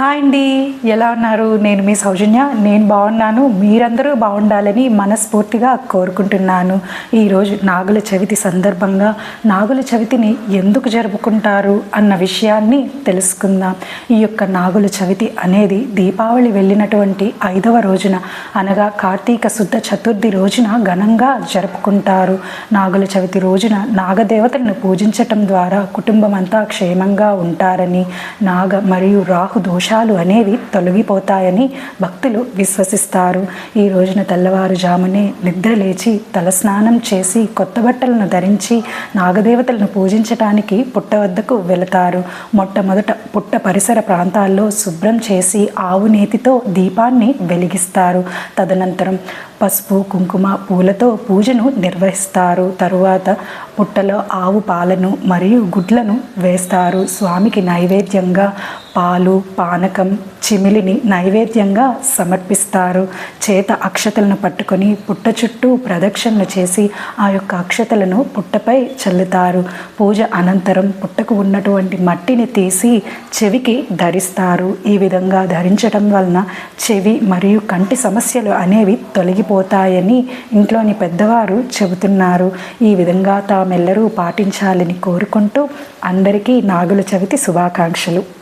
Hi అండి ఎలా ఉన్నారు? నేను మీ సౌజన్య నేను బాగున్నాను. మీరందరూ బాగుండాలని మనస్ఫూర్తిగా కోరుకుంటున్నాను. ఈరోజు నాగుల చవితి సందర్భంగా నాగుల చవితిని ఎందుకు జరుపుకుంటారు అన్న విషయాన్ని తెలుసుకుందాం. ఈ యొక్క నాగుల చవితి అనేది దీపావళి వెళ్ళినటువంటి ఐదవ రోజున అనగా కార్తీక శుద్ధ చతుర్థి రోజున ఘనంగా జరుపుకుంటారు. నాగుల చవితి రోజున నాగదేవతలను పూజించటం ద్వారా కుటుంబం అంతా క్షేమంగా ఉంటారని నాగ మరియు రాహు దోషాలు అనేవి తొలగిపోతాయని భక్తులు విశ్వసిస్తారు. ఈ రోజున తెల్లవారుజామునే నిద్ర లేచి తలస్నానం చేసి కొత్త బట్టలను ధరించి నాగదేవతలను పూజించటానికి పుట్ట వద్దకు వెళతారు. మొట్టమొదట పుట్ట పరిసర ప్రాంతాల్లో శుభ్రం చేసి ఆవు నేతితో దీపాన్ని వెలిగిస్తారు. తదనంతరం పసుపు కుంకుమ పూలతో పూజను నిర్వహిస్తారు. తరువాత పుట్టలో ఆవు పాలను మరియు గుడ్లను వేస్తారు. స్వామికి నైవేద్యంగా పాలు పానకం చిమిలిని నైవేద్యంగా సమర్పిస్తారు. చేత అక్షతలను పట్టుకొని పుట్ట చుట్టూ ప్రదక్షిణలు చేసి ఆ యొక్క అక్షతలను పుట్టపై చల్లుతారు. పూజ అనంతరం పుట్టకు ఉన్నటువంటి మట్టిని తీసి చెవికి ధరిస్తారు. ఈ విధంగా ధరించడం వలన చెవి మరియు కంటి సమస్యలు అనేవి పోతాయని ఇంట్లోని పెద్దవారు చెబుతున్నారు. ఈ విధంగా తామెల్లరూ పాటించాలని కోరుకుంటూ అందరికీ నాగుల చవితి శుభాకాంక్షలు.